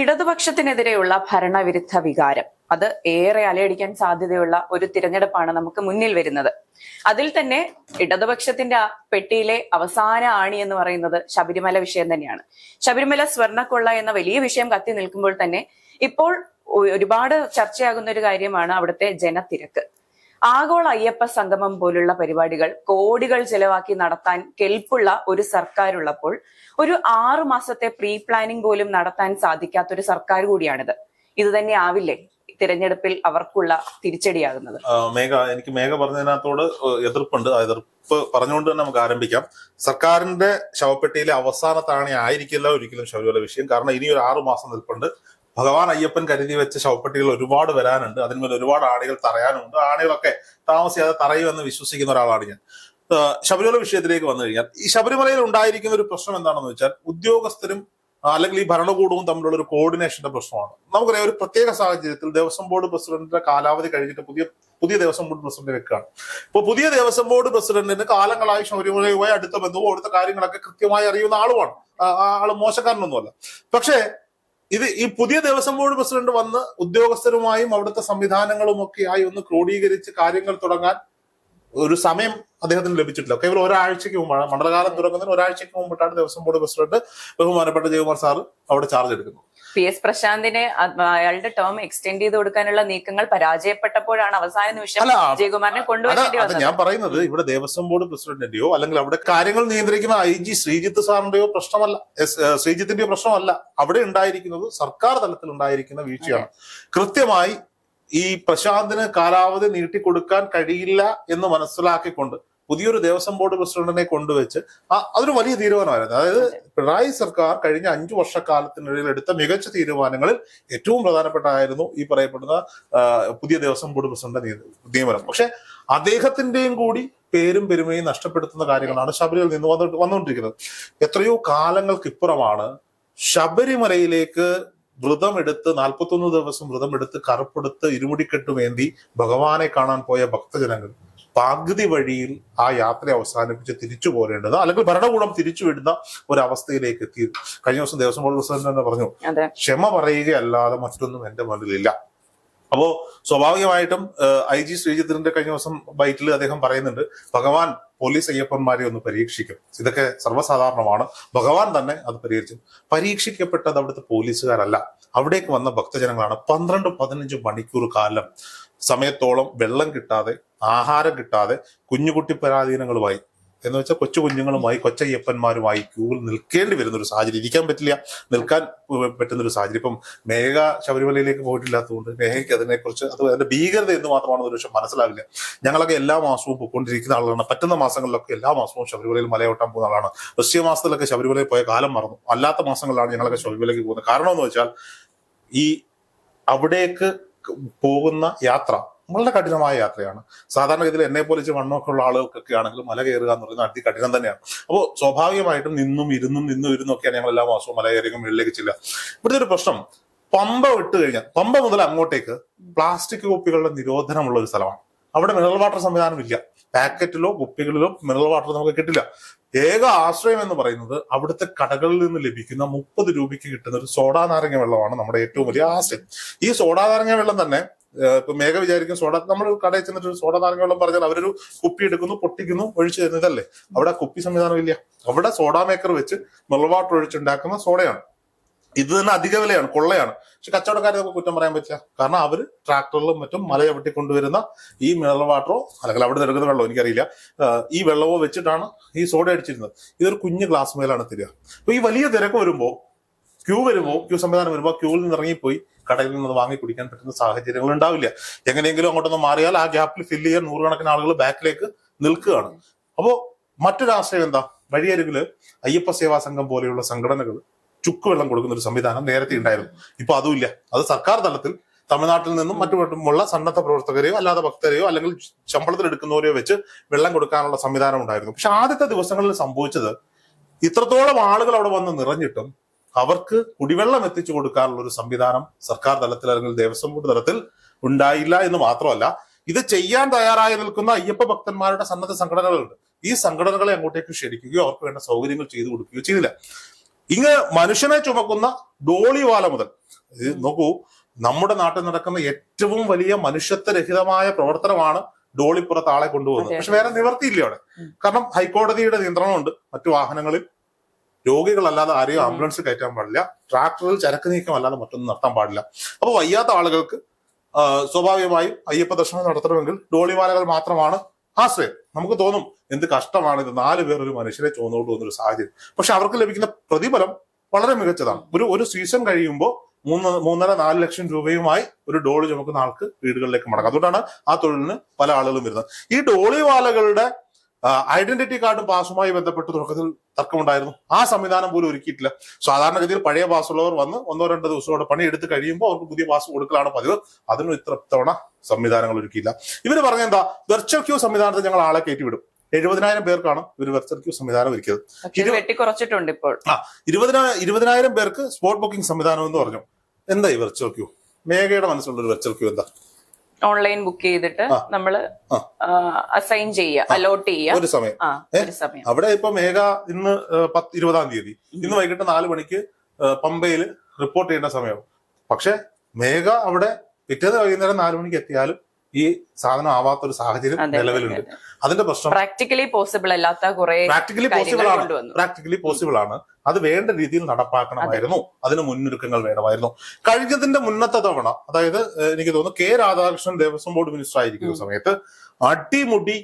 ഇടതുപക്ഷത്തിനെതിരെയുള്ള ഭരണവിരുദ്ധ വികാരം. അത് ഏറെ അലയടിക്കാൻ സാധ്യതയുള്ള ഒരു തിരഞ്ഞെടുപ്പാണ് നമുക്ക് മുന്നിൽ വരുന്നത്. അതിൽ തന്നെ ഇടതുപക്ഷത്തിന്റെ പെട്ടിയിലെ അവസാന ആണി എന്ന് പറയുന്നത് ശബരിമല വിഷയം തന്നെയാണ്. ശബരിമല സ്വർണക്കൊള്ള എന്ന വലിയ വിഷയം കത്തി നിൽക്കുമ്പോൾ തന്നെ ഇപ്പോൾ ഒരുപാട് ചർച്ചയാകുന്ന ഒരു കാര്യമാണ് അവിടുത്തെ ജനത്തിരക്ക്. ആഗോള അയ്യപ്പ സംഗമം പോലുള്ള പരിപാടികൾ കോടികൾ ചെലവാക്കി നടത്താൻ കെൽപ്പുള്ള ഒരു സർക്കാരുള്ളപ്പോൾ ഒരു ആറു മാസത്തെ പ്രീ പ്ലാനിംഗ് പോലും നടത്താൻ സാധിക്കാത്ത ഒരു സർക്കാർ കൂടിയാണിത്. ഇത് തന്നെ ആവില്ലേ? തിരഞ്ഞെടുപ്പിൽ അവർക്കുള്ള തിരിച്ചടിയാകുന്നത്. മേഘ എനിക്ക് മേഘ പറഞ്ഞതിനകത്തോട് എതിർപ്പുണ്ട്. ആ എതിർപ്പ് പറഞ്ഞുകൊണ്ട് തന്നെ നമുക്ക് ആരംഭിക്കാം. സർക്കാരിന്റെ ശവപ്പെട്ടിയിലെ അവസാന താണി ആയിരിക്കില്ല ഒരിക്കലും ശബരിമല വിഷയം. കാരണം ഇനി ഒരു ആറു മാസം നിൽപ്പുണ്ട്. ഭഗവാൻ അയ്യപ്പൻ കരുതി വെച്ച ശവപ്പെട്ടികൾ ഒരുപാട് വരാനുണ്ട്. അതിന്മേൽ ഒരുപാട് ആണികൾ തറയാനുണ്ട്. ആണികളൊക്കെ താമസിയാതെ തറയുമെന്ന് വിശ്വസിക്കുന്ന ഒരാളാണ് ഞാൻ. ശബരിമല വിഷയത്തിലേക്ക് വന്നു കഴിഞ്ഞാൽ ഈ ശബരിമലയിൽ ഉണ്ടായിരിക്കുന്ന ഒരു പ്രശ്നം എന്താണെന്ന് വെച്ചാൽ ഉദ്യോഗസ്ഥരും അല്ലെങ്കിൽ ഈ ഭരണകൂടവും തമ്മിലുള്ള ഒരു കോർഡിനേഷന്റെ പ്രശ്നമാണ്. നമുക്കറിയാം ഒരു പ്രത്യേക സാഹചര്യത്തിൽ ദേവസ്വം ബോർഡ് പ്രസിഡന്റിന്റെ കാലാവധി കഴിഞ്ഞിട്ട് പുതിയ പുതിയ ദേവസ്വം ബോർഡ് പ്രസിഡന്റ് വെക്കുകയാണ്. ഇപ്പൊ പുതിയ ദേവസ്വം ബോർഡ് പ്രസിഡന്റിന് കാലങ്ങളായി ശബരിമലയുമായി അടുത്ത ബന്ധവും അടുത്ത കാര്യങ്ങളൊക്കെ കൃത്യമായി അറിയുന്ന ആളുമാണ്. ആൾ മോശക്കാരനൊന്നുമല്ല. പക്ഷേ ഇത് ഈ പുതിയ ദേവസ്വം ബോർഡ് പ്രസിഡന്റ് വന്ന് ഉദ്യോഗസ്ഥരുമായും അവിടുത്തെ സംവിധാനങ്ങളും ഒക്കെ ആയി ഒന്ന് ക്രോഡീകരിച്ച് കാര്യങ്ങൾ തുടങ്ങാൻ ഒരു സമയം അദ്ദേഹത്തിന് ലഭിച്ചിട്ടില്ല. കേവലം ഒരാഴ്ചയ്ക്ക് മുമ്പാണ്. മണ്ഡലകാലം തുടങ്ങുന്നതിന് ഒരാഴ്ചയ്ക്ക് മുമ്പിട്ടാണ് ദേവസ്വം ബോർഡ് പ്രസിഡന്റ് ബഹുമാനപ്പെട്ട ജയകുമാർ സാർ അവിടെ ചാർജ് എടുക്കുന്നത്. പി എസ് പ്രശാന്തിന് അയാളുടെ ടേം എക്സ്റ്റെൻഡ് ചെയ്ത് കൊടുക്കാനുള്ള നീക്കങ്ങൾ പരാജയപ്പെട്ടപ്പോഴാണ് അവസാന നിമിഷം ജയകുമാറിനെ കൊണ്ടുവരേണ്ടി വന്നത്. ഞാൻ പറയുന്നത് ഇവിടെ ദേവസ്വം ബോർഡ് പ്രസിഡന്റിന്റെയോ അല്ലെങ്കിൽ അവിടെ കാര്യങ്ങൾ നിയന്ത്രിക്കുന്ന ഐ ജി ശ്രീജിത്ത് സാറിന്റെയോ പ്രശ്നമല്ല ശ്രീജിത്തിന്റെയോ പ്രശ്നമല്ല. അവിടെ ഉണ്ടായിരിക്കുന്നത് സർക്കാർ തലത്തിൽ ഉണ്ടായിരിക്കുന്ന വീഴ്ചയാണ്. കൃത്യമായി ഈ പ്രശാന്തിന് കാലാവധി നീട്ടിക്കൊടുക്കാൻ കഴിയില്ല എന്ന് മനസ്സിലാക്കിക്കൊണ്ട് പുതിയൊരു ദേവസ്വം ബോർഡ് പ്രസിഡന്റിനെ കൊണ്ടുവച്ച് ആ അതൊരു വലിയ തീരുമാനമായിരുന്നു. അതായത് പിണറായി സർക്കാർ കഴിഞ്ഞ അഞ്ചു വർഷക്കാലത്തിനിടയിൽ എടുത്ത മികച്ച തീരുമാനങ്ങളിൽ ഏറ്റവും പ്രധാനപ്പെട്ടായിരുന്നു ഈ പറയപ്പെടുന്ന പുതിയ ദേവസ്വം ബോർഡ് പ്രസിഡന്റ് നിയ- നിയമനം. പക്ഷെ അദ്ദേഹത്തിന്റെയും കൂടി പേരും പെരുമയും നഷ്ടപ്പെടുത്തുന്ന കാര്യങ്ങളാണ് ശബരിമലയിൽ നിന്ന് വന്നു വന്നുകൊണ്ടിരിക്കുന്നത്. എത്രയോ കാലങ്ങൾക്ക് ഇപ്പുറമാണ് ശബരിമലയിലേക്ക് വ്രതമെടുത്ത് നാൽപ്പത്തൊന്ന് ദിവസം വ്രതമെടുത്ത് കറുപ്പെടുത്ത് ഇരുമുടിക്കെട്ടുമേന്തി ഭഗവാനെ കാണാൻ പോയ ഭക്തജനങ്ങൾ പകുതി വഴിയിൽ ആ യാത്ര അവസാനിപ്പിച്ച് തിരിച്ചു പോരേണ്ടത് അല്ലെങ്കിൽ ഭരണകൂടം തിരിച്ചുവിടുന്ന ഒരു അവസ്ഥയിലേക്ക് എത്തി കഴിഞ്ഞ ദിവസം ദേവസ്വം ബോർഡ് പ്രസിഡന്റ് തന്നെ പറഞ്ഞു ക്ഷമ പറയുകയല്ലാതെ മറ്റൊന്നും എന്റെ മുന്നിലില്ല അപ്പോ സ്വാഭാവികമായിട്ടും ഐ ജി ശ്രീജിത്തിന്റെ കഴിഞ്ഞ ദിവസം ബൈറ്റിൽ അദ്ദേഹം പറയുന്നുണ്ട് ഭഗവാൻ പോലീസ് അയ്യപ്പന്മാരെ ഒന്ന് പരീക്ഷിക്കും. ഇതൊക്കെ സർവസാധാരണമാണ്. ഭഗവാൻ തന്നെ അത് പരിഹരിച്ചു. പരീക്ഷിക്കപ്പെട്ടത് അവിടുത്തെ പോലീസുകാരല്ല. അവിടേക്ക് വന്ന ഭക്തജനങ്ങളാണ് പന്ത്രണ്ട് പതിനഞ്ച് മണിക്കൂർ കാലം. സമയത്തോളം വെള്ളം കിട്ടാതെ ആഹാരം കിട്ടാതെ കുഞ്ഞുകുട്ടി പരാധീനങ്ങളുമായി എന്ന് വെച്ചാൽ കൊച്ചു കുഞ്ഞുങ്ങളുമായി കൊച്ചയ്യപ്പന്മാരുമായി ക്യൂവിൽ നിൽക്കേണ്ടി വരുന്ന ഒരു സാഹചര്യം. ഇരിക്കാൻ പറ്റില്ല. നിൽക്കാൻ പറ്റുന്ന ഒരു സാഹചര്യം. ഇപ്പം മേഘ ശബരിമലയിലേക്ക് പോയിട്ടില്ലാത്തതുകൊണ്ട് മേഘയ്ക്ക് അതിനെക്കുറിച്ച് അത് അതിന്റെ ഭീകരത എന്ന് മാത്രമാണെന്ന് ഒരു പക്ഷെ മനസ്സിലാവില്ല. ഞങ്ങളൊക്കെ എല്ലാ മാസവും പോയിക്കൊണ്ടിരിക്കുന്ന ആളാണ് പറ്റുന്ന മാസങ്ങളിലൊക്കെ എല്ലാ മാസവും ശബരിമലയിൽ മലയോട്ടാൻ പോകുന്ന ആളാണ്. വൃശ്ചിക മാസത്തിലൊക്കെ ശബരിമലയിൽ പോയ കാലം മറന്നു. അല്ലാത്ത മാസങ്ങളിലാണ് ഞങ്ങളൊക്കെ ശബരിമലയ്ക്ക് പോകുന്നത്. കാരണം എന്ന് വെച്ചാൽ ഈ അവിടേക്ക് പോകുന്ന യാത്ര വളരെ കഠിനമായ യാത്രയാണ്. സാധാരണ ഇതിൽ എന്നെ പോലെ വണ്ണമൊക്കെ ഉള്ള ആളുകൾക്കൊക്കെ ആണെങ്കിൽ മല കയറുക എന്ന് പറയുന്നത് അതി കഠിനം തന്നെയാണ്. അപ്പോൾ സ്വാഭാവികമായിട്ടും നിന്നും ഇരുന്നും നിന്നും ഇരുന്നും ഒക്കെയാണ് ഞങ്ങൾ എല്ലാ മാസവും മല കയറിയും മുകളിലേക്ക് ചെല്ലുക. ഇവിടുത്തെ ഒരു പ്രശ്നം പമ്പ വിട്ട് കഴിഞ്ഞാൽ പമ്പ മുതൽ അങ്ങോട്ടേക്ക് പ്ലാസ്റ്റിക് കുപ്പികളുടെ നിരോധനമുള്ള ഒരു സ്ഥലമാണ്. അവിടെ മിനറൽ വാട്ടർ സംവിധാനം ഇല്ല. പാക്കറ്റിലോ കുപ്പികളിലോ മിനറൽ വാട്ടർ നമുക്ക് കിട്ടില്ല. ഏക ആശ്രയം എന്ന് പറയുന്നത് അവിടുത്തെ കടകളിൽ നിന്ന് ലഭിക്കുന്ന മുപ്പത് രൂപയ്ക്ക് കിട്ടുന്ന ഒരു സോഡാ നാരങ്ങ വെള്ളമാണ് നമ്മുടെ ഏറ്റവും വലിയ ആശ്രയം. ഈ സോഡാ നാരങ്ങ വെള്ളം തന്നെ ഇപ്പൊ മേഘ വിചാരിക്കും സോഡ നമ്മൾ കടയിൽ ചെന്നിട്ട് സോഡ നാരങ്ങ പറഞ്ഞാൽ അവരൊരു കുപ്പി എടുക്കുന്നു പൊട്ടിക്കുന്നു ഒഴിച്ചു തരുന്നതല്ലേ അവിടെ കുപ്പി സംവിധാനം ഇല്ല. അവിടെ സോഡാ മേക്കർ വെച്ച് മുളവാട്ട് ഒഴിച്ചുണ്ടാക്കുന്ന സോഡയാണ്. ഇത് തന്നെ അധിക വിലയാണ് കൊള്ളയാണ്. പക്ഷെ കച്ചവടക്കാരെ നമുക്ക് കുറ്റം പറയാൻ പറ്റില്ല. കാരണം അവർ ട്രാക്ടറിലും മറ്റും മല ചവിട്ടി കൊണ്ടുവരുന്ന ഈ മിനറൽ വാട്ടറോ അല്ലെങ്കിൽ അവിടെ നിന്ന് എടുക്കുന്ന വെള്ളമോ എനിക്കറിയില്ല ഈ വെള്ളമോ വെച്ചിട്ടാണ് ഈ സോഡ അടിച്ചിരുന്നത്. ഇതൊരു കുഞ്ഞ് ഗ്ലാസ് മേലാണ് തരിക. അപ്പൊ ഈ വലിയ തിരക്ക് വരുമ്പോൾ ക്യൂ വരുമ്പോൾ ക്യൂ സംവിധാനം വരുമ്പോൾ ക്യൂവിൽ നിന്ന് ഇറങ്ങിപ്പോയി കടയിൽ നിന്ന് വാങ്ങി കുടിക്കാൻ പറ്റുന്ന സാഹചര്യങ്ങൾ ഉണ്ടാവില്ല. എങ്ങനെയെങ്കിലും അങ്ങോട്ടൊന്ന് മാറിയാൽ ആ ഗ്യാപ്പിൽ ഫില്ല് ചെയ്യാൻ നൂറുകണക്കിന് ആളുകൾ ബാക്കിലേക്ക് നിൽക്കുകയാണ്. അപ്പോൾ മറ്റൊരാശയം എന്താ? വഴിയരികിൽ അയ്യപ്പ സേവാ സംഘം പോലെയുള്ള സംഘടനകൾ ചുക്കുവെള്ളം കൊടുക്കുന്ന ഒരു സംവിധാനം നേരത്തെ ഉണ്ടായിരുന്നു. ഇപ്പൊ അതുമില്ല അത് സർക്കാർ തലത്തിൽ തമിഴ്നാട്ടിൽ നിന്നും മറ്റു വട്ടുമുള്ള സന്നദ്ധ പ്രവർത്തകരെയോ അല്ലാതെ ഭക്തരെയോ അല്ലെങ്കിൽ ശമ്പളത്തിൽ എടുക്കുന്നവരെയോ വെച്ച് വെള്ളം കൊടുക്കാനുള്ള സംവിധാനം ഉണ്ടായിരുന്നു. പക്ഷെ ആദ്യത്തെ ദിവസങ്ങളിൽ സംഭവിച്ചത് ഇത്രത്തോളം ആളുകൾ അവിടെ വന്ന് നിറഞ്ഞിട്ടും അവർക്ക് കുടിവെള്ളം എത്തിച്ചു കൊടുക്കാനുള്ള ഒരു സംവിധാനം സർക്കാർ തലത്തിൽ അല്ലെങ്കിൽ ദേവസ്വം ബോർഡ് തലത്തിൽ ഉണ്ടായില്ല എന്ന് മാത്രമല്ല ഇത് ചെയ്യാൻ തയ്യാറായി നിൽക്കുന്ന അയ്യപ്പ ഭക്തന്മാരുടെ സന്നദ്ധ സംഘടനകളുണ്ട്. ഈ സംഘടനകളെ അങ്ങോട്ടേക്ക് ക്ഷണിക്കുകയോ അവർക്ക് വേണ്ട സൗകര്യങ്ങൾ ചെയ്തു കൊടുക്കുകയോ ചെയ്തില്ല. ഇങ്ങ് മനുഷ്യനെ ചുമക്കുന്ന ഡോളിവാല മുതൽ നോക്കൂ നമ്മുടെ നാട്ടിൽ നടക്കുന്ന ഏറ്റവും വലിയ മനുഷ്യത്വരഹിതമായ പ്രവർത്തനമാണ് ഡോളിപ്പുറത്ത് ആളെ കൊണ്ടുപോകുന്നത് പക്ഷെ വേറെ നിവർത്തിയില്ല അവിടെ. കാരണം ഹൈക്കോടതിയുടെ നിയന്ത്രണമുണ്ട് മറ്റു വാഹനങ്ങളിൽ രോഗികളല്ലാതെ ആരെയും ആംബുലൻസ് കയറ്റാൻ പാടില്ല. ട്രാക്ടറിൽ ചരക്ക് നീക്കം അല്ലാതെ മറ്റൊന്നും നടത്താൻ പാടില്ല. അപ്പൊ വയ്യാത്ത ആളുകൾക്ക് സ്വാഭാവികമായും അയ്യപ്പ ദർശനം നടത്തണമെങ്കിൽ ഡോളിമാലകൾ മാത്രമാണ് ആശ്രയം. നമുക്ക് തോന്നും എന്ത് കഷ്ടമാണ് ഇത് നാല് പേർ ഒരു മനുഷ്യരെ ചോന്നുകൊണ്ട് പോകുന്ന ഒരു സാഹചര്യം. പക്ഷെ അവർക്ക് ലഭിക്കുന്ന പ്രതിഫലം വളരെ മികച്ചതാണ്. ഒരു ഒരു സീസൺ കഴിയുമ്പോൾ മൂന്ന് മൂന്നര നാല് ലക്ഷം രൂപയുമായി ഒരു ഡോളി ചുമക്കുന്ന ആൾക്ക് വീടുകളിലേക്ക് മടങ്ങാം. അതുകൊണ്ടാണ് ആ തൊഴിലിന് പല ആളുകളും വരുന്നത്. ഈ ഡോളിവാലകളുടെ ഐഡന്റിറ്റി കാർഡും പാസുമായി ബന്ധപ്പെട്ട് തുടക്കത്തിൽ തർക്കമുണ്ടായിരുന്നു. ആ സംവിധാനം പോലും ഒരുക്കിയിട്ടില്ല. സാധാരണഗതിയിൽ പഴയ പാസ്സുള്ളവർ വന്ന് ഒന്നോ രണ്ടോ ദിവസത്തോടെ പണി എടുത്ത് കഴിയുമ്പോൾ അവർക്ക് പുതിയ പാസ് കൊടുക്കലാണ് പതിവ്. അതിനും ഇത്ര തവണ സംവിധാനങ്ങൾ ഒരുക്കിയില്ല. ഇവർ പറഞ്ഞ എന്താ? വെർച്വൽ ക്യൂ സംവിധാനത്തിൽ ഞങ്ങൾ ആളെ കയറ്റിവിടും. എഴുപതിനായിരം പേർക്കാണ് ഒരു വെർച്വൽ ക്യൂ സംവിധാനം ഒരുക്കിയത്. വെട്ടിക്കുറച്ചിട്ടുണ്ട് ഇപ്പോൾ. ഇരുപതിനായിരം ഇരുപതിനായിരം പേർക്ക് സ്പോട്ട് ബുക്കിംഗ് സംവിധാനം എന്ന് പറഞ്ഞു. എന്താ ഈ വെർച്വൽ ക്യൂ മേഘയുടെ മനസ്സിലുള്ള ഒരു വെർച്വൽ ക്യൂ എന്താ? ഓൺലൈൻ ബുക്ക് ചെയ്തിട്ട് നമ്മൾ നമ്മൾ അസൈൻ ചെയ്യുക അലോട്ട് ചെയ്യുക. ഒരു സമയം. അവിടെ ഇപ്പൊ മേഘ ഇന്ന് പത്ത് ഇരുപതാം തീയതി. ഇന്ന് വൈകിട്ട് നാല് മണിക്ക് പമ്പയിൽ റിപ്പോർട്ട് ചെയ്യേണ്ട സമയം പക്ഷെ മേഘ അവിടെ പിറ്റേന്ന് വൈകുന്നേരം നാല് മണിക്ക് എത്തിയാലും ഈ സാധനം ആവാത്ത ഒരു സാഹചര്യം നിലവിലുണ്ട്. അതിന്റെ പ്രശ്നം പ്രാക്ടിക്കലി പോസിബിൾ അല്ലാത്ത കുറെ പ്രാക്ടിക്കലി പോസിബിൾ ആണ്. പ്രാക്ടിക്കലി പോസിബിൾ ആണ്. അത് വേണ്ട രീതിയിൽ നടപ്പാക്കണമായിരുന്നു. അതിന് മുന്നൊരുക്കങ്ങൾ വേണമായിരുന്നു. കഴിഞ്ഞതിന്റെ മുന്നത്തെ തവണ അതായത് എനിക്ക് തോന്നുന്നു K Radhakrishnan Devaswom board minister ആയിരിക്കുന്ന സമയത്ത് അടിമുടി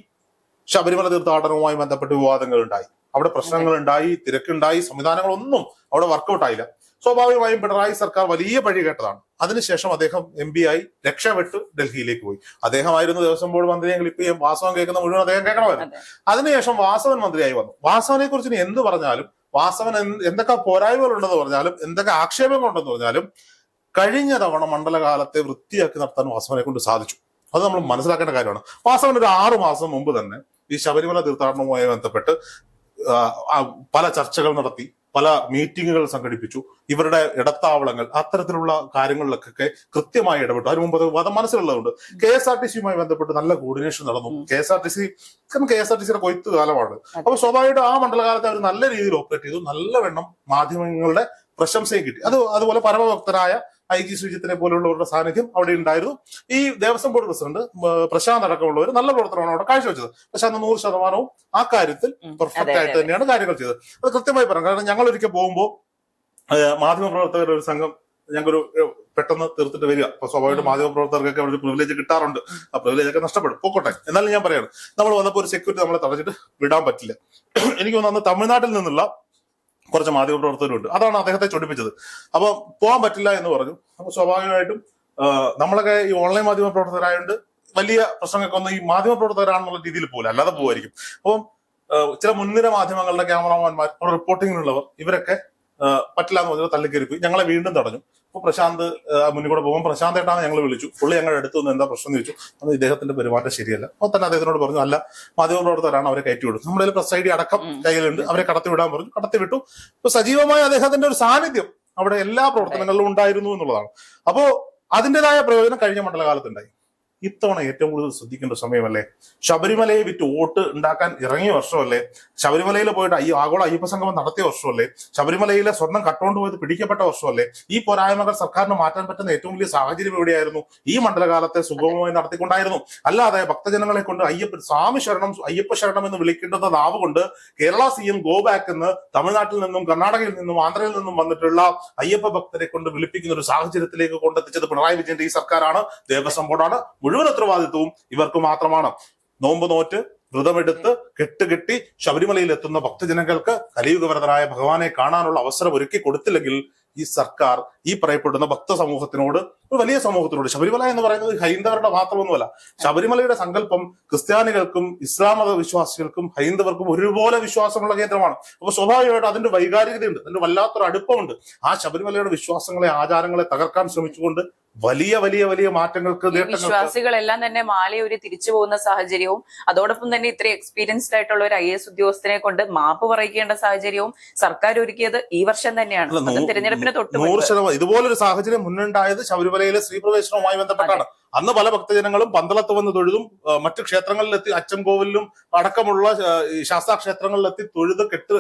ശബരിമല തീർത്ഥാടനവുമായി ബന്ധപ്പെട്ട് വിവാദങ്ങൾ ഉണ്ടായി അവിടെ പ്രശ്നങ്ങൾ ഉണ്ടായി തിരക്കുണ്ടായി സംവിധാനങ്ങളൊന്നും അവിടെ വർക്കൗട്ട് ആയില്ല. സ്വാഭാവികമായും പിണറായി സർക്കാർ വലിയ പഴി കേട്ടതാണ്. അതിനുശേഷം അദ്ദേഹം എം പി ആയി രക്ഷപ്പെട്ട് ഡൽഹിയിലേക്ക് പോയി. അദ്ദേഹമായിരുന്നു ദേവസ്വം ബോർഡ് മന്ത്രിയെങ്കിൽ ഇപ്പൊ ഈ വാസവൻ കേൾക്കുന്ന മുഴുവൻ അദ്ദേഹം കേൾക്കണമായിരുന്നു അതെ. അതിനുശേഷം വാസവൻ മന്ത്രിയായി വന്നു. വാസവനെ കുറിച്ച് ഇനി എന്ത് പറഞ്ഞാലും വാസവൻ എന്തൊക്കെ പോരായ്മകൾ ഉണ്ടെന്ന് പറഞ്ഞാലും എന്തൊക്കെ ആക്ഷേപങ്ങൾ ഉണ്ടെന്ന് പറഞ്ഞാലും കഴിഞ്ഞ തവണ മണ്ഡലകാലത്തെ വൃത്തിയാക്കി നടത്താൻ വാസവനെ കൊണ്ട് സാധിച്ചു. അത് നമ്മൾ മനസ്സിലാക്കേണ്ട കാര്യമാണ്. വാസവൻ ഒരു ആറു മാസം മുമ്പ് തന്നെ ഈ ശബരിമല തീർത്ഥാടനവുമായി ബന്ധപ്പെട്ട് പല ചർച്ചകൾ നടത്തി. പല മീറ്റിങ്ങുകൾ സംഘടിപ്പിച്ചു. ഇവരുടെ ഇടത്താവളങ്ങൾ അത്തരത്തിലുള്ള കാര്യങ്ങളിലൊക്കെ കൃത്യമായി ഇടപെട്ടു. അതിനുമുമ്പ് അത് മനസ്സിലുള്ളതുകൊണ്ട് കെ എസ് ആർ ടി സിയുമായി ബന്ധപ്പെട്ട് നല്ല കോർഡിനേഷൻ നടന്നു. K S R T C കാരണം കെ എസ് ആർ ടി സിയുടെ കൊയ്ത്ത് കാലമാണ്. അപ്പൊ സ്വാഭാവികമായിട്ടും ആ മണ്ഡലകാലത്ത് അവർ നല്ല രീതിയിൽ ഓപ്പറേറ്റ് ചെയ്തു. നല്ലവണ്ണം മാധ്യമങ്ങളുടെ പ്രശംസയും കിട്ടി. അത് അതുപോലെ പരമഭക്തനായ ഐ ജി ശ്രീജിത്തിനെ പോലുള്ളവരുടെ സാന്നിധ്യം അവിടെ ഉണ്ടായിരുന്നു. ഈ ദേവസ്വം ബോർഡ് പ്രസിഡന്റ് പ്രശാന്ത് അടക്കമുള്ളവർ നല്ല പ്രവർത്തനമാണ് അവിടെ കാഴ്ചവെച്ചത്. പ്രശാന്ത് നൂറ് ശതമാനവും ആ കാര്യത്തിൽ പെർഫെക്റ്റ് ആയിട്ട് തന്നെയാണ് കാര്യങ്ങൾ ചെയ്തത്. അത് കൃത്യമായി പറയാം. കാരണം ഞങ്ങൾ ഒരിക്കൽ പോകുമ്പോൾ മാധ്യമ പ്രവർത്തകരുടെ ഒരു സംഘം ഞങ്ങൾക്കൊരു പെട്ടെന്ന് തീർത്തിട്ട് വരിക. അപ്പൊ സ്വാഭാവികമായിട്ട് മാധ്യമ പ്രവർത്തകർക്കൊക്കെ അവിടെ ഒരു പ്രിവിലേജ് കിട്ടാറുണ്ട്. ആ പ്രിവിലേജ് ഒക്കെ നഷ്ടപ്പെടും. പോക്കോട്ടെ. എന്നാലും ഞാൻ പറയാണ് നമ്മൾ വന്നപ്പോൾ ഒരു സെക്യൂരിറ്റി നമ്മളെ തടഞ്ഞിട്ട് വിടാൻ പറ്റില്ല. എനിക്ക് തോന്നുന്നു അന്ന് തമിഴ്നാട്ടിൽ നിന്നുള്ള കുറച്ച് മാധ്യമ പ്രവർത്തകരുണ്ട് അതാണ് അദ്ദേഹത്തെ ചൊടിപ്പിച്ചത്. അപ്പൊ പോകാൻ പറ്റില്ല എന്ന് പറഞ്ഞു. അപ്പൊ സ്വാഭാവികമായിട്ടും നമ്മളൊക്കെ ഈ ഓൺലൈൻ മാധ്യമ പ്രവർത്തകരായതുകൊണ്ട് വലിയ പ്രശ്നങ്ങൾക്ക് ഒന്നും ഈ മാധ്യമ പ്രവർത്തകരാണെന്നുള്ള രീതിയിൽ പോകില്ല അല്ലാതെ പോകുമായിരിക്കും അപ്പം ചില മുൻനിര മാധ്യമങ്ങളുടെ ക്യാമറമാൻമാർ റിപ്പോർട്ടിങ്ങിനുള്ളവർ ഇവരൊക്കെ പറ്റില്ല എന്ന് പറഞ്ഞാൽ തള്ളിക്കയറി പോയി ഞങ്ങളെ വീണ്ടും തടഞ്ഞു. അപ്പൊ പ്രശാന്ത് മുന്നിൽ കൂടെ പോകുമ്പോൾ പ്രശാന്തായിട്ടാണ് ഞങ്ങൾ വിളിച്ചു. പുള്ളി ഞങ്ങളുടെ അടുത്ത് നിന്ന് എന്താ പ്രശ്നം എന്ന് ചോദിച്ചു. അന്ന് ഇദ്ദേഹത്തിന്റെ പെരുമാറ്റം ശരിയല്ല. അപ്പൊ തന്നെ അദ്ദേഹത്തിനോട് പറഞ്ഞു അല്ല മാധ്യമപ്രവർത്തകരാണ് അവരെ കയറ്റി വിടും. നമ്മുടെ പ്രസ് ഐ ഡി അടക്കം. കയ്യിലുണ്ട്. അവരെ കടത്തി വിടാൻ പറഞ്ഞു. കടത്തി വിട്ടു ഇപ്പൊ സജീവമായ അദ്ദേഹത്തിന്റെ ഒരു സാന്നിധ്യം അവിടെ എല്ലാ പ്രവർത്തനങ്ങളിലും ഉണ്ടായിരുന്നു എന്നുള്ളതാണ്. അപ്പോ അതിന്റെതായ പ്രയോജനം കഴിഞ്ഞ മണ്ഡലകാലത്തുണ്ടായി. ഇത്തവണ ഏറ്റവും കൂടുതൽ ശ്രദ്ധിക്കേണ്ട സമയമല്ലേ? ശബരിമലയെ വിറ്റ് വോട്ട് ഉണ്ടാക്കാൻ ഇറങ്ങിയ വർഷമല്ലേ? ശബരിമലയിൽ പോയിട്ട് അയ്യോ ആഗോള അയ്യപ്പ സംഗമം നടത്തിയ വർഷമല്ലേ? ശബരിമലയിലെ സ്വർണം കട്ടുകൊണ്ട് പോയത് പിടിക്കപ്പെട്ട വർഷമല്ലേ? ഈ പോരായ്മകൾ സർക്കാരിന് മാറ്റാൻ പറ്റുന്ന ഏറ്റവും വലിയ സാഹചര്യം എവിടെയായിരുന്നു? ഈ മണ്ഡലകാലത്തെ സുഗമമായി നടത്തിക്കൊണ്ടായിരുന്നു. അല്ലാതെ ഭക്തജനങ്ങളെ കൊണ്ട് അയ്യപ്പ സ്വാമി ശരണം അയ്യപ്പ ശരണം എന്ന് വിളിക്കേണ്ടുന്ന നാവ് കൊണ്ട് Kerala C M go back എന്ന് തമിഴ്നാട്ടിൽ നിന്നും കർണാടകയിൽ നിന്നും ആന്ധ്രയിൽ നിന്നും വന്നിട്ടുള്ള അയ്യപ്പ ഭക്തരെ കൊണ്ട് വിളിപ്പിക്കുന്ന ഒരു സാഹചര്യത്തിലേക്ക് കൊണ്ടെത്തിച്ചത് പിണറായി വിജയന്റെ ഈ സർക്കാരാണ്. ദേവസ്വം ബോർഡാണ്. മുഴുവൻ ഉത്തരവാദിത്വവും ഇവർക്ക് മാത്രമാണ്. നോമ്പ് നോറ്റ് വ്രതമെടുത്ത് കെട്ടുകെട്ടി ശബരിമലയിൽ എത്തുന്ന ഭക്തജനങ്ങൾക്ക് കലിയുഗവരതനായ ഭഗവാനെ കാണാനുള്ള അവസരം ഒരുക്കി കൊടുത്തില്ലെങ്കിൽ ഈ സർക്കാർ ഈ പറയപ്പെടുന്ന ഭക്ത സമൂഹത്തിനോട് ഒരു വലിയ സമൂഹത്തിനോട് ശബരിമല എന്ന് പറയുന്നത് ഹൈന്ദവരുടെ മാത്രമൊന്നുമല്ല. ശബരിമലയുടെ സങ്കല്പം ക്രിസ്ത്യാനികൾക്കും ഇസ്ലാം മത വിശ്വാസികൾക്കും ഹൈന്ദവർക്കും ഒരുപോലെ വിശ്വാസമുള്ള കേന്ദ്രമാണ്. അപ്പൊ സ്വാഭാവികമായിട്ട് അതിന്റെ വൈകാരികതയുണ്ട്. അതിന്റെ വല്ലാത്തൊരു അടുപ്പമുണ്ട്. ആ ശബരിമലയുടെ വിശ്വാസങ്ങളെ ആചാരങ്ങളെ തകർക്കാൻ ശ്രമിച്ചുകൊണ്ട് വലിയ വലിയ വലിയ മാറ്റങ്ങൾക്ക് വിശ്വാസികളെല്ലാം തന്നെ മാലയൊരു തിരിച്ചു പോകുന്ന സാഹചര്യവും അതോടൊപ്പം തന്നെ ഇത്ര എക്സ്പീരിയൻസ്ഡ് ആയിട്ടുള്ള ഒരു ഐ എസ് ഉദ്യോഗസ്ഥനെ കൊണ്ട് മാപ്പ് പറയിക്കേണ്ട സാഹചര്യവും സർക്കാർ ഒരുക്കിയത് ഈ വർഷം തന്നെയാണ്. തിരഞ്ഞെടുപ്പിന് തൊട്ട് നൂറ് ശതമാനം ഇതുപോലൊരു സാഹചര്യം മുന്നുണ്ടായത് ശബരിമലയിലെ സ്ത്രീ പ്രവേശനവുമായി ബന്ധപ്പെട്ടാണ് അന്ന് പല ഭക്തജനങ്ങളും പന്തളത്ത് വന്ന് തൊഴുതും മറ്റു ക്ഷേത്രങ്ങളിലെത്തി അച്ചൻകോവിലും അടക്കമുള്ള ആ, ഈ ശാസ്താ ക്ഷേത്രങ്ങളിലെത്തി തൊഴുത് കെട്ട്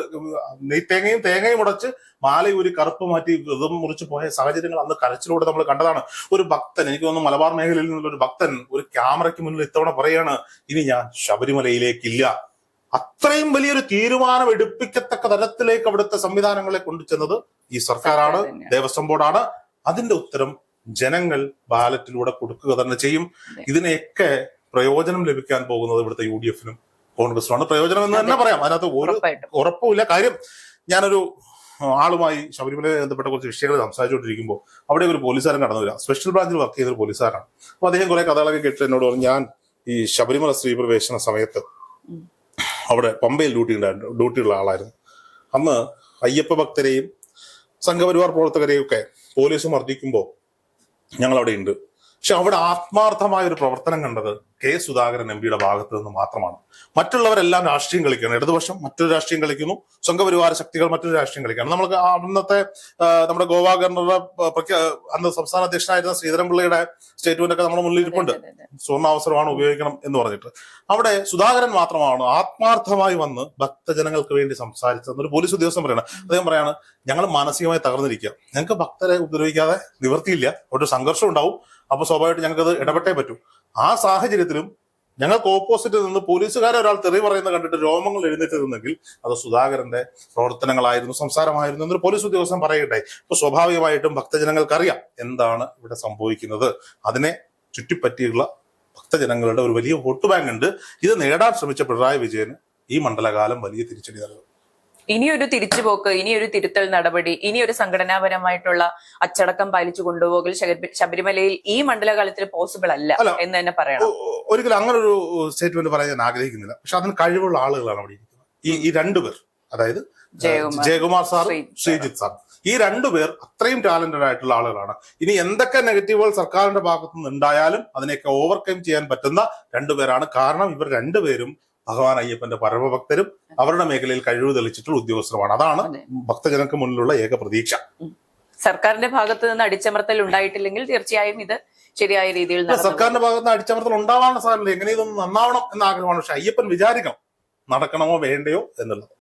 തേങ്ങയും തേങ്ങയും ഉടച്ച് മാലയൂരി കറുപ്പ് മാറ്റി വ്രതം മുറിച്ച് പോയ സാഹചര്യങ്ങൾ അന്ന് കരച്ചിലൂടെ നമ്മൾ കണ്ടതാണ്. ഒരു ഭക്തൻ എനിക്ക് തോന്നുന്നു മലബാർ മേഖലയിൽ നിന്നുള്ള ഒരു ഭക്തൻ ഒരു ക്യാമറയ്ക്ക് മുന്നിൽ ഇത്തവണ പറയാണ് ഇനി ഞാൻ ശബരിമലയിലേക്കില്ല. അത്രയും വലിയൊരു തീരുമാനം എടുപ്പിക്കത്തക്ക തരത്തിലേക്ക് അവിടുത്തെ സംവിധാനങ്ങളെ കൊണ്ടുചെന്നത് ഈ സർക്കാരാണ്. ദേവസ്വം ബോർഡാണ്. അതിന്റെ ഉത്തരം ജനങ്ങൾ ബാലറ്റിലൂടെ കൊടുക്കുക തന്നെ ചെയ്യും. ഇതിനെയൊക്കെ പ്രയോജനം ലഭിക്കാൻ പോകുന്നത് ഇവിടുത്തെ യു ഡി എഫിനും കോൺഗ്രസിനുമാണ് പ്രയോജനം എന്ന് തന്നെ പറയാം. അതിനകത്ത് ഒരു ഉറപ്പുമില്ല. കാര്യം ഞാനൊരു ആളുമായി ശബരിമലയെ ബന്ധപ്പെട്ട കുറച്ച് വിഷയങ്ങൾ സംസാരിച്ചുകൊണ്ടിരിക്കുമ്പോൾ അവിടെ ഒരു പോലീസുകാരൻ കടന്നു വരാം സ്പെഷ്യൽ ബ്രാഞ്ചിൽ വർക്ക് ചെയ്യുന്ന ഒരു പോലീസുകാരാണ് അപ്പൊ അദ്ദേഹം കുറെ കഥകളൊക്കെ കേട്ട് എന്നോട് പറഞ്ഞു ഞാൻ ഈ ശബരിമല സ്ത്രീ പ്രവേശന സമയത്ത് അവിടെ പമ്പയിൽ ഡ്യൂട്ടി ഉണ്ടായിരുന്നു ഡ്യൂട്ടിയുള്ള ആളായിരുന്നു. അന്ന് അയ്യപ്പ ഭക്തരെയും സംഘപരിവാർ പ്രവർത്തകരെയും ഒക്കെ പോലീസ് മർദ്ദിക്കുമ്പോൾ ഞങ്ങൾ അവിടെ ഉണ്ട്. പക്ഷെ അവിടെ ആത്മാർത്ഥമായ ഒരു പ്രവർത്തനം കണ്ടത് കെ സുധാകരൻ എം പിയുടെ ഭാഗത്ത് നിന്ന് മാത്രമാണ്. മറ്റുള്ളവരെല്ലാം രാഷ്ട്രീയം കളിക്കുകയാണ്. ഇടതുപക്ഷം മറ്റൊരു രാഷ്ട്രീയം കളിക്കുന്നു. സംഘപരിവാര ശക്തികൾ മറ്റൊരു രാഷ്ട്രീയം കളിക്കുകയാണ്. നമ്മൾക്ക് അന്നത്തെ നമ്മുടെ ഗോവ ഗവർണറുടെ അന്ന് സംസ്ഥാന അധ്യക്ഷനായിരുന്ന ശ്രീധരൻപിള്ളയുടെ സ്റ്റേറ്റ്മെന്റ് ഒക്കെ നമ്മുടെ മുന്നിൽ ഇരിപ്പുണ്ട്. സ്വർണാവസരമാണ് ഉപയോഗിക്കണം എന്ന് പറഞ്ഞിട്ട്. അവിടെ സുധാകരൻ മാത്രമാണ് ആത്മാർത്ഥമായി വന്ന് ഭക്തജനങ്ങൾക്ക് വേണ്ടി സംസാരിച്ചത്. ഒരു പോലീസ് ഉദ്യോഗസ്ഥൻ പറയണം. അദ്ദേഹം പറയാണ് ഞങ്ങൾ മാനസികമായി തകർന്നിരിക്കുക ഞങ്ങൾക്ക് ഭക്തരെ ഉപദ്രവിക്കാതെ നിവർത്തിയില്ല. ഒരു സംഘർഷം ഉണ്ടാവും. അപ്പൊ സ്വാഭാവികമായിട്ട് ഞങ്ങൾക്ക് അത് ഇടപെട്ടേ പറ്റൂ. ആ സാഹചര്യത്തിലും ഞങ്ങൾക്ക് ഓപ്പോസിറ്റ് നിന്ന് പോലീസുകാരെ ഒരാൾ തെറി പറയുന്നത് കണ്ടിട്ട് രോമങ്ങൾ എഴുന്നേറ്റ് നിന്നെങ്കിൽ അത് സുധാകരന്റെ പ്രവർത്തനങ്ങളായിരുന്നു സംസാരമായിരുന്നു എന്നൊരു പോലീസ് ഉദ്യോഗസ്ഥൻ പറയട്ടെ. ഇപ്പൊ സ്വാഭാവികമായിട്ടും ഭക്തജനങ്ങൾക്ക് അറിയാം എന്താണ് ഇവിടെ സംഭവിക്കുന്നത്. അതിനെ ചുറ്റിപ്പറ്റിയുള്ള ഭക്തജനങ്ങളുടെ ഒരു വലിയ വോട്ട് ബാങ്ക് ഉണ്ട് ഇത് നേടാൻ ശ്രമിച്ച പിണറായി വിജയന് ഈ മണ്ഡലകാലം വലിയ തിരിച്ചടി നൽകും. ഇനിയൊരു തിരിച്ചുപോക്ക് ഇനിയൊരു തിരുത്തൽ നടപടി ഇനിയൊരു സംഘടനാപരമായിട്ടുള്ള അച്ചടക്കം പാലിച്ചു കൊണ്ടുപോകൽ ശബരിമലയിൽ ഈ മണ്ഡലകാലത്തിൽ പോസിബിൾ അല്ല. എന്ന് തന്നെ പറയണം ഒരിക്കലും അങ്ങനെ ഒരു സ്റ്റേറ്റ്മെന്റ് പറയാൻ ഞാൻ ആഗ്രഹിക്കുന്നില്ല പക്ഷെ അതിന് കഴിവുള്ള ആളുകളാണ് അവിടെ ഇരിക്കുന്നത് ഈ ഈ രണ്ടുപേർ അതായത് ജയകുമാർ. സാർ ശ്രീജിത്ത് സാർ ഈ രണ്ടുപേർ അത്രയും ടാലന്റഡ് ആയിട്ടുള്ള ആളുകളാണ് ഇനി എന്തൊക്കെ നെഗറ്റീവുകൾ സർക്കാരിന്റെ ഭാഗത്തുനിന്ന് ഉണ്ടായാലും അതിനെയൊക്കെ ഓവർകം ചെയ്യാൻ പറ്റുന്ന രണ്ടുപേരാണ് കാരണം ഇവർ രണ്ടുപേരും ഭഗവാൻ അയ്യപ്പന്റെ പരമഭക്തരും അവരുടെ മേഖലയിൽ കഴിവ് തെളിച്ചിട്ടുള്ള ഉദ്യോഗസ്ഥരുമാണ്. അതാണ് ഭക്തജനക്ക് മുന്നിലുള്ള ഏക പ്രതീക്ഷ. സർക്കാരിന്റെ ഭാഗത്ത് നിന്ന് അടിച്ചമർത്തൽ ഉണ്ടായിട്ടില്ലെങ്കിൽ തീർച്ചയായും ഇത് ശരിയായ രീതിയിൽ സർക്കാരിന്റെ ഭാഗത്ത് നിന്ന് അടിച്ചമർത്തൽ ഉണ്ടാവാനുള്ള സാധ്യത എങ്ങനെ ഇതൊന്നും നന്നാവണം എന്ന ആഗ്രഹമാണ് പക്ഷെ അയ്യപ്പൻ വിചാരിക്കണം നടക്കണമോ വേണ്ടയോ എന്നുള്ളത്.